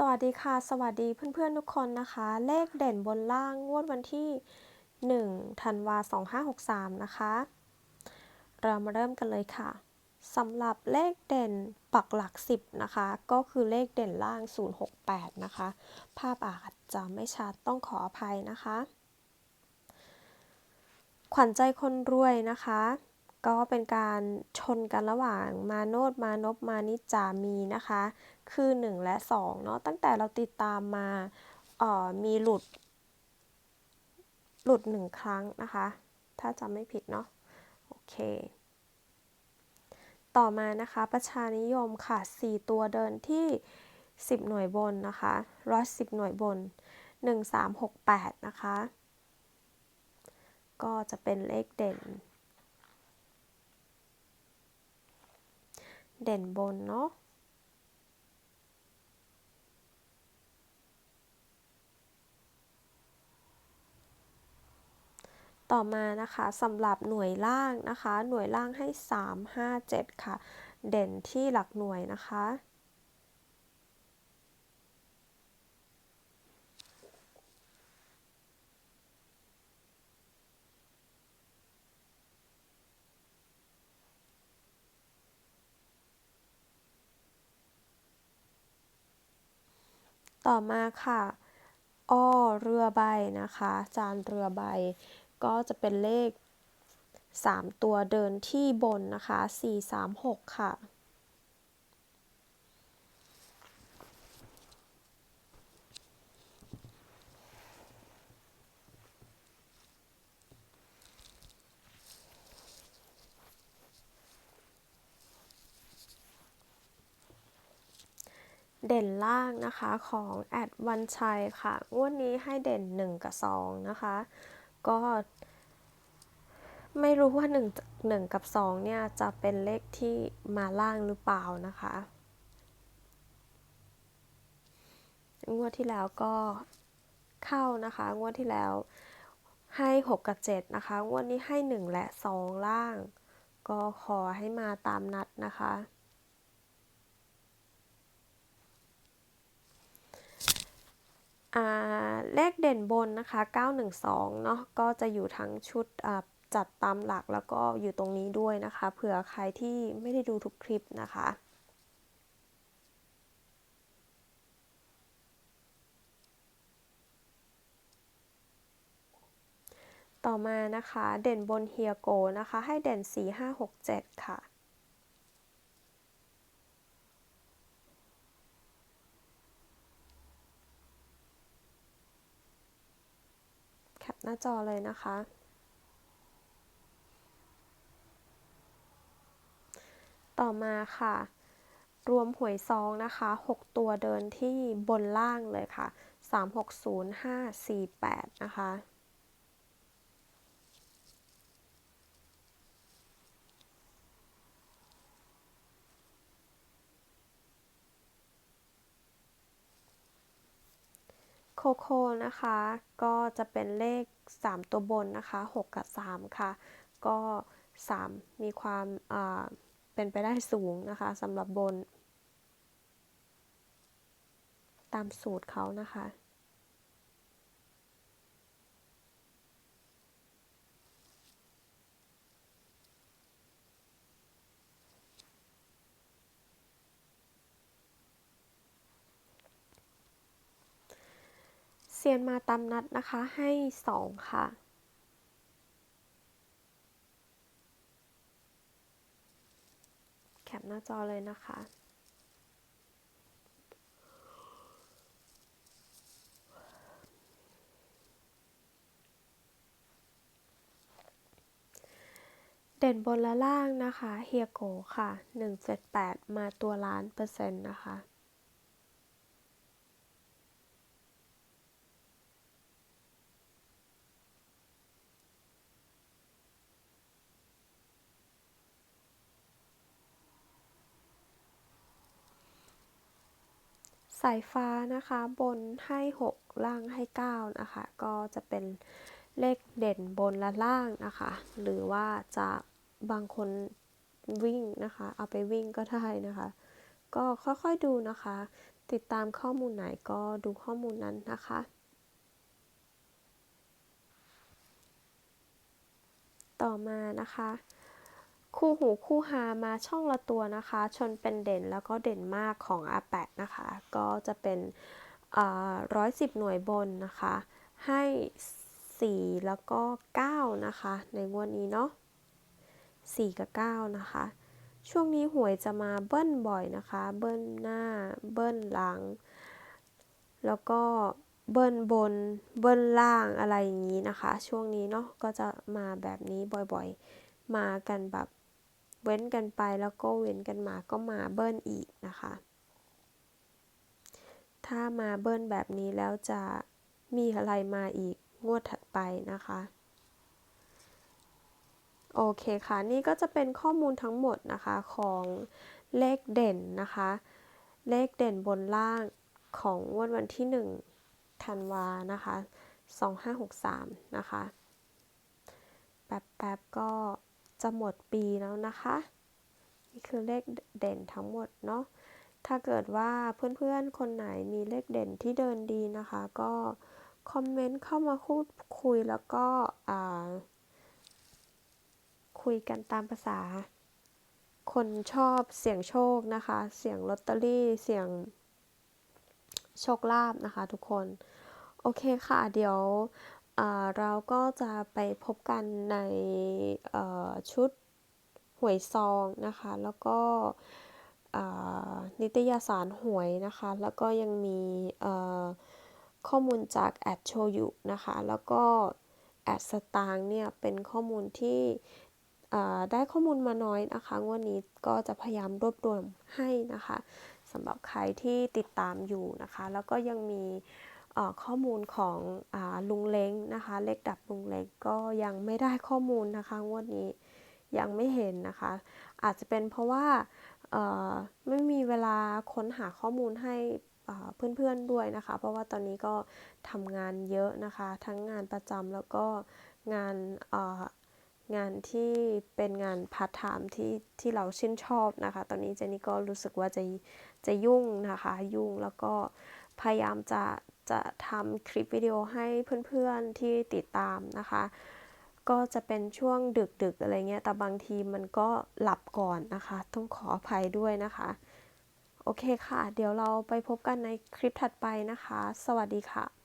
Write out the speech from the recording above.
สวัสดีค่ะ สวัสดีเพื่อนๆทุกคนนะคะ เลขเด่นบนล่างงวดวันที่ 1 ธันวา2563 นะคะ เรามาเริ่มกันเลยค่ะสำหรับเลขเด่นปักหลัก 10 นะคะ ก็คือเลขเด่นล่าง 068 นะคะ ภาพอาจจะไม่ชัดต้องขออภัยนะคะ ขวัญใจคนรวยนะคะ ก็เป็นการชนกันระหว่างมาโนดมานพมานิจามีนะคะ คือ 1 และ2เนาะตั้งแต่เราติดตามมาเอ่อมีหลุด หลุด 1 ครั้งนะคะ ถ้าจำไม่ผิดเนาะโอเค ต่อมานะคะประชานิยมค่ะ 4 ตัวเดินที่ 10 หน่วยบนนะคะ110หน่วยบน 1368 นะคะ ก็จะเป็นเลขเด่น เด่นบนเนาะต่อมานะคะสำหรับหน่วยล่างนะคะ หน่วยล่างให้ 3 5 7 ค่ะ เด่นที่หลักหน่วยนะคะ ต่อมาค่ะอ้อเรือใบนะคะ จานเรือใบ ก็จะเป็นเลข 3 ตัวเดินที่บนนะคะ 4 3 6 ค่ะ เด่นล่างนะคะของแอดวันชัยค่ะงวดนี้ให้เด่น 1 กับ 2 นะคะ ก็ ไม่รู้ว่า 1 1 กับ 2 เนี่ย จะเป็นเลขที่มาล่างหรือเปล่านะคะ งวดที่แล้วก็เข้านะคะ งวดที่แล้วให้ 6 กับ 7 นะคะ งวดนี้ให้ 1 และ 2 ล่าง ก็ขอให้มาตามนัดนะคะ เลขเด่นบนนะคะ 912 เนาะก็จะอยู่ทั้งชุดจัดตามหลักแล้วก็อยู่ตรงนี้ด้วยนะคะ เผื่อใครที่ไม่ได้ดูทุกคลิปนะคะ ต่อมานะคะ เด่นบนเฮียโกนะคะ ให้เด่น 4 5 6 7 ค่ะป หน้าจอเลยนะคะ ต่อมาค่ะ รวมหวยซองนะคะ 6 ตัวเดินที่บนล่างเลยค่ะ 360548 นะคะ โคโค่นะคะ ก็จะเป็นเลข 3 ตัวบนนะคะ 6 กับ 3 ค่ะ ก็ 3 มีความเป็นไปได้สูงนะคะสำหรับบน ตามสูตรเขานะคะ เซียนมาตามนัดนะคะให้สองค่ะ แคปหน้าจอเลยนะคะเด่นบนและล่างนะคะ เฮียโกค่ะ 178 มาตัวล้านเปอร์เซ็นต์นะคะ สายฟ้านะคะบนให้ 6 ล่างให้ 9 นะคะ ก็จะเป็นเลขเด่นบนและล่างนะคะ หรือว่าจะบางคนวิ่งนะคะ เอาไปวิ่งก็ได้นะคะ ก็ค่อยๆดูนะคะ ติดตามข้อมูลไหนก็ดูข้อมูลนั้นนะคะ ต่อมานะคะ คู่หูคู่หามาช่องละตัวนะคะ ชนเป็นเด่นแล้วก็เด่นมากของอาแปะนะคะ ก็จะเป็นร้อยสิบหน่วยบนนะคะ ให้ 4 แล้วก็ 9 นะคะ ในงวดนี้เนาะ4 กับ 9 นะคะ ช่วงนี้หวยจะมาเบิ้ลบ่อยนะคะ เบิ้ลหน้า เบิ้ลหลัง แล้วก็เบิ้ลบน เบิ้ลล่างอะไรอย่างนี้นะคะ ช่วงนี้เนาะ ก็จะมาแบบนี้บ่อยๆ มากันแบบ เว้นกันไปแล้วก็เว้นกันมาก็มาเบิ้ลอีกนะคะ ถ้ามาเบิ้ลแบบนี้แล้วจะมีอะไรมาอีกงวดถัดไปนะคะ โอเคค่ะ นี่ก็จะเป็นข้อมูลทั้งหมดนะคะของเลขเด่นนะคะ เลขเด่นบนล่างของงวดวันที่ 1 ธันวานะคะ 2563 นะคะ แป๊บๆก็ จะหมดปีแล้วนะคะ นี่คือเลขเด่นทั้งหมดเนาะ ถ้าเกิดว่าเพื่อนๆ คนไหนมีเลขเด่นที่เดินดีนะคะ ก็คอมเมนต์เข้ามาพูดคุยแล้วก็คุยกันตามภาษา คนชอบเสี่ยงโชคนะคะ เสี่ยงลอตเตอรี่ เสี่ยงโชคลาภนะคะทุกคน โอเคค่ะ เดี๋ยว เราก็จะไปพบกันในชุดหวยซองนะคะ แล้วก็นิตยสารหวยนะคะ แล้วก็ยังมีข้อมูลจากแอดโชยุนะคะ แล้วก็แอดสตางเนี่ยเป็นข้อมูลที่ได้ข้อมูลมาน้อยนะคะงวดนี้ก็จะพยายามรวบรวมให้นะคะสำหรับใครที่ติดตามอยู่นะคะ แล้วก็ยังมี ข้อมูลของอลุงเล้งนะคะ เลขดับลุงเล้งก็ยังไม่ได้ข้อมูลนะคะงวดนี้ยังไม่เห็นนะคะ อาจจะเป็นเพราะว่าไม่มีเวลาค้นหาข้อมูลให้เพื่อนๆด้วยนะคะ เพราะว่าตอนนี้ก็ทำงานเยอะนะคะ ทั้งงานประจำแล้วก็งานงานที่เป็นงานพาร์ทไทม์ที่ที่เราชื่นชอบนะคะ ตอนนี้เจนี่ก็รู้สึกว่าจะจะยุ่งนะคะ ยุ่งแล้วก็พยายามจะ จะทำคลิปวิดีโอให้เพื่อนๆที่ติดตามนะคะ ก็จะเป็นช่วงดึกๆอะไรเงี้ย แต่บางทีมันก็หลับก่อนนะคะ ต้องขออภัยด้วยนะคะ โอเคค่ะ เดี๋ยวเราไปพบกันในคลิปถัดไปนะคะ สวัสดีค่ะ